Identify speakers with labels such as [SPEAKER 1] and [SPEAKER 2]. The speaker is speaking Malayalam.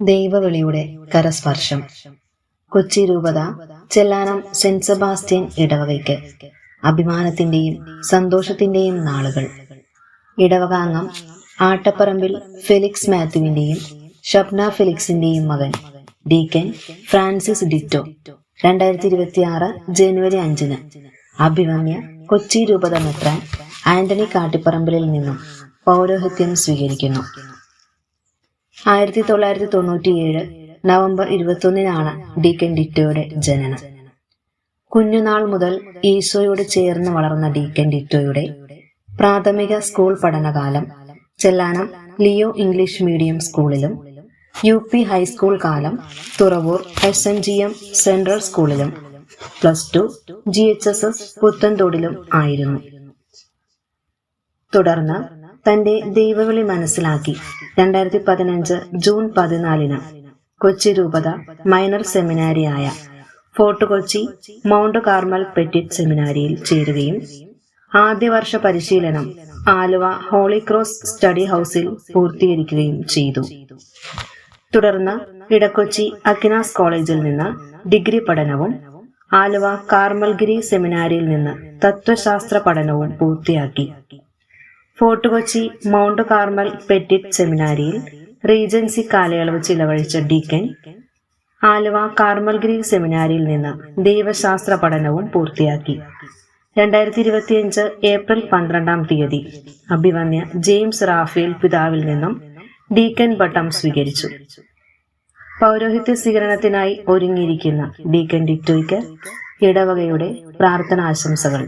[SPEAKER 1] ദൈവവിളിയുടെ കരസ്പർശം. കൊച്ചി രൂപത ചെല്ലാനം സെന്റ് സെബാസ്റ്റ്യൻ ഇടവകയ്ക്ക് അഭിമാനത്തിന്റെയും സന്തോഷത്തിന്റെയും നാളുകൾ. ഇടവകാംഗം ആട്ടപ്പറമ്പിൽ ഫെലിക്സ് മാത്യുവിന്റെയും ഷബ്ന ഫെലിക്സിന്റെയും മകൻ ഡീക്കൻ ഫ്രാൻസിസ് ഡിറ്റോ രണ്ടായിരത്തി ഇരുപത്തി ആറ് ജനുവരി അഞ്ചിന്. അഭിമന്യ കൊച്ചി രൂപത മെത്രാൻ ആന്റണി കാട്ടിപ്പറമ്പിലിൽ നിന്നും പൗരോഹിത്യം സ്വീകരിക്കുന്നു. ആയിരത്തി തൊള്ളായിരത്തി തൊണ്ണൂറ്റിയേഴ് നവംബർ ഇരുപത്തൊന്നിനാണ് ഡീക്കൻ ഡിറ്റോയുടെ ജനനം. കുഞ്ഞുനാൾ മുതൽ ഈശോയോട് ചേർന്ന് വളർന്ന ഡീക്കൻ ഡിറ്റോയുടെ പ്രാഥമിക സ്കൂൾ പഠനകാലം ചെല്ലാനം ലിയോ ഇംഗ്ലീഷ് മീഡിയം സ്കൂളിലും യു പി ഹൈസ്കൂൾ കാലം Thuravoor S N G M central സ്കൂളിലും plus two G H S S പുത്തൻതോടിലും ആയിരുന്നു. തുടർന്ന് തന്റെ ദൈവവിളി മനസ്സിലാക്കി. രണ്ടായിരത്തി പതിനഞ്ച് ജൂൺ പതിനാലിന് കൊച്ചി രൂപത minor സെമിനാരിയായ Fort Kochi Mount Carmel petit സെമിനാരിയിൽ ചേരുകയും ആദ്യ വർഷ പരിശീലനം ആലുവ ഹോളി ക്രോസ് സ്റ്റഡി ഹൗസിൽ പൂർത്തീകരിക്കുകയും ചെയ്തു. തുടർന്ന് ഇടക്കൊച്ചി അക്കിനാസ് കോളേജിൽ നിന്ന് ഡിഗ്രി പഠനവും ആലുവ കാർമൽഗിരി സെമിനാരിയിൽ നിന്ന് തത്വശാസ്ത്ര പഠനവും പൂർത്തിയാക്കി. Fort Kochi Mount Carmel petit സെമിനാരിയിൽ റീജൻസി കാലയളവ് ചിലവഴിച്ച ഡീക്കൻ ആലുവ കാർമൽഗിരി സെമിനാരിയിൽ നിന്ന് ദൈവശാസ്ത്ര പഠനവും പൂർത്തിയാക്കി. രണ്ടായിരത്തി ഇരുപത്തിയഞ്ച് ഏപ്രിൽ പന്ത്രണ്ടാം തീയതി അഭിവന്യ ജെയിംസ് റാഫേൽ പിതാവിൽ നിന്നും ഡീക്കൻ ബട്ടം സ്വീകരിച്ചു. പൗരോഹിത്യ സ്വീകരണത്തിനായി ഒരുങ്ങിയിരിക്കുന്ന ഡീക്കൻ ഡിറ്റോയ്ക്ക് ഇടവകയുടെ പ്രാർത്ഥനാശംസകൾ.